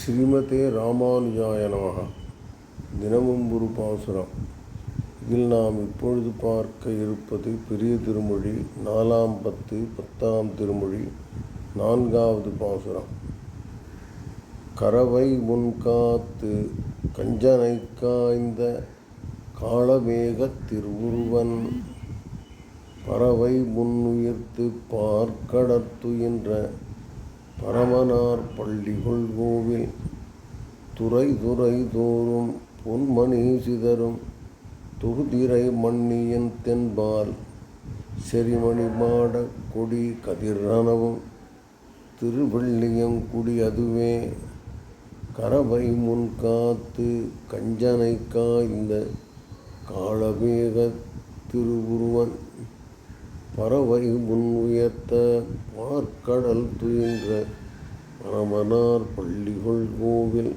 ஸ்ரீமதே ராமானுஜாய நமக தினமும் ஒரு பாசுரம். இதில் நாம் இப்பொழுது பார்க்க இருப்பது பெரிய திருமொழி நாலாம் பத்து பத்தாம் திருமொழி நான்காவது பாசுரம். கரவை முன்காத்து கஞ்சனை காய்ந்த காலமேக திருவுருவன். பறவை முன்னுயிர்த்து பார்க்கடத்துயின்ற பரமனார் பள்ளிகுள் கோவில் துறை துறை தோறும் பொன்மணி சிதறும் தொகுதிரை மண்ணியன் தென்பால் செரிமணி மாட கொடி கதிரனவும் திருவெள்ளியங்குடி அதுவே கரவை முன் காத்து கஞ்சனை காய்ந்த காலவேக திருவுருவன் பறவை முன் உயர்த்த பார்க்கடல் துயின்ற பரமனார் பள்ளிகள் கோவில்.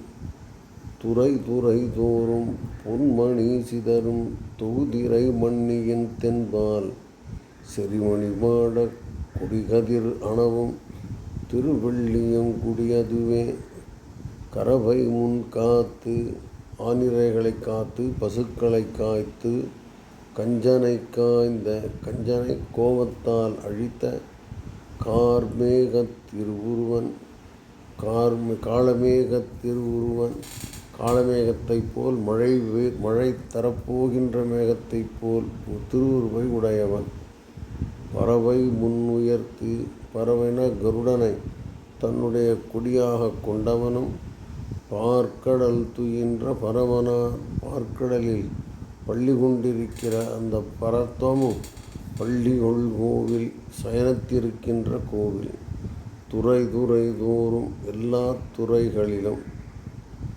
துறை துறை தோறும் பொன்மணி சிதறும் தொகுதிரை மண்ணியின் தென்பால். செறிமணி மாட கொடிகதிர் அணவும் திருவெள்ளியங்குடி குடியதுவே. கரவை முன் காத்து ஆனிரைகளை காத்து பசுக்களை காய்த்து கஞ்சனை காய்ந்த கஞ்சனை கோபத்தால் அழித்த கார்மேகத் திருவுருவன் கார்ம காளமேகத் திருவுருவன் காலமேகத்தைப் போல் மழை வே- மழை தரப்போகின்ற மேகத்தைப் போல் திருவுருவை உடையவன். பறவை முன்னுயர்த்து பறவைன கருடனை தன்னுடைய கொடியாக கொண்டவனும் பார்க்கடல் துயின்ற பரவனார் பார்க்கடலில் பள்ளி கொண்டிருக்கிற அந்த பரத்தமும் பள்ளிகொள் கோவில் சயனத்திருக்கின்ற கோவில். துறை துறை தோறும் எல்லா துறைகளிலும்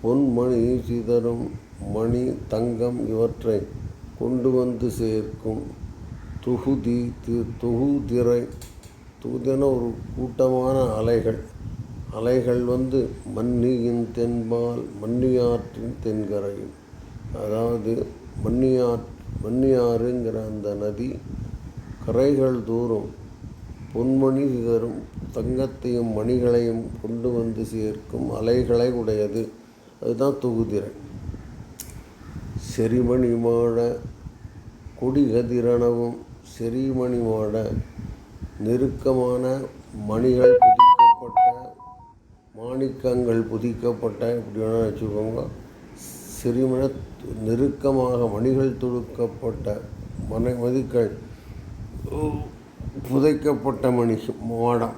பொன்மணி சிதறும் மணி தங்கம் இவற்றை கொண்டு வந்து சேர்க்கும் துகுதி தி தொகுதிரை தொகுதியான ஒரு கூட்டமான அலைகள். அலைகள் வந்து மன்னியின் தென்பால் மன்னியாற்றின் தென்கரையும். அதாவது மன்னியாற் மன்னியாறுங்கிற அந்த நதி கரைகள் தோறும் பொன்மணி தங்கத்தையும் மணிகளையும் கொண்டு வந்து சேர்க்கும் அலைகளை உடையது. அதுதான் தொகுதிரை செரிமணி மாட கொடிகதிரணவும் செரிமணி மாட நெருக்கமான மணிகள் புதிக்கப்பட்ட மாணிக்கங்கள் புதிக்கப்பட்ட இப்படி வேணால் வச்சுக்கோங்க. செரிமண நெருக்கமாக மணிகள் தொடுக்கப்பட்ட மனை மதுக்கள் புதைக்கப்பட்ட மணி மாடம்.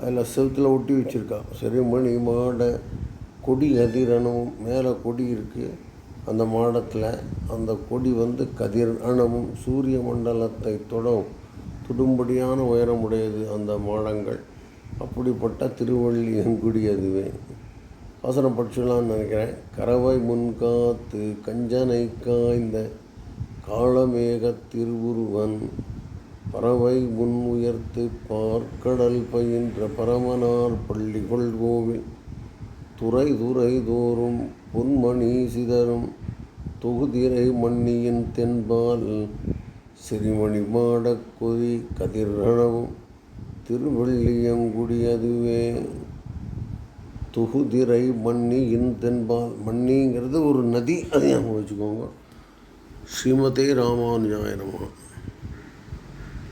அதில் செவத்தில் ஒட்டி வச்சுருக்கான் செரிமணி மாட கொடி கதிரனவும் மேலே கொடி இருக்குது அந்த மாடத்தில் அந்த கொடி வந்து கதிர் அணவும் சூரிய மண்டலத்தை தொடும் துடும்படியான உயரமுடையது அந்த மாடங்கள். அப்படிப்பட்ட திருவள்ளியங்குடி அதுவே. வசனம் படிச்சுடலான்னு நினைக்கிறேன். கறவை முன்காத்து கஞ்சனை காய்ந்த காளமேகத் திருவுருவன். பறவை முன் உயர்த்து பார்க்கடல் பயின்ற பரமனார் பள்ளிகொள் கோவில். துறை துறை தோறும் பொன்மணி சிதறும் தொகுதிரை மண்ணியின் தென்பால். சிறிமணி மாடக் கொதி கதிரணவும் திருவெள்ளியங்குடி அதுவே. தொகுதிரை மண்ணியின் தென்பால் மண்ணிங்கிறது ஒரு நதி அதையும் ஞாபகம் வச்சுக்கோங்க. ஸ்ரீமதே ராமானுஜாய நமः.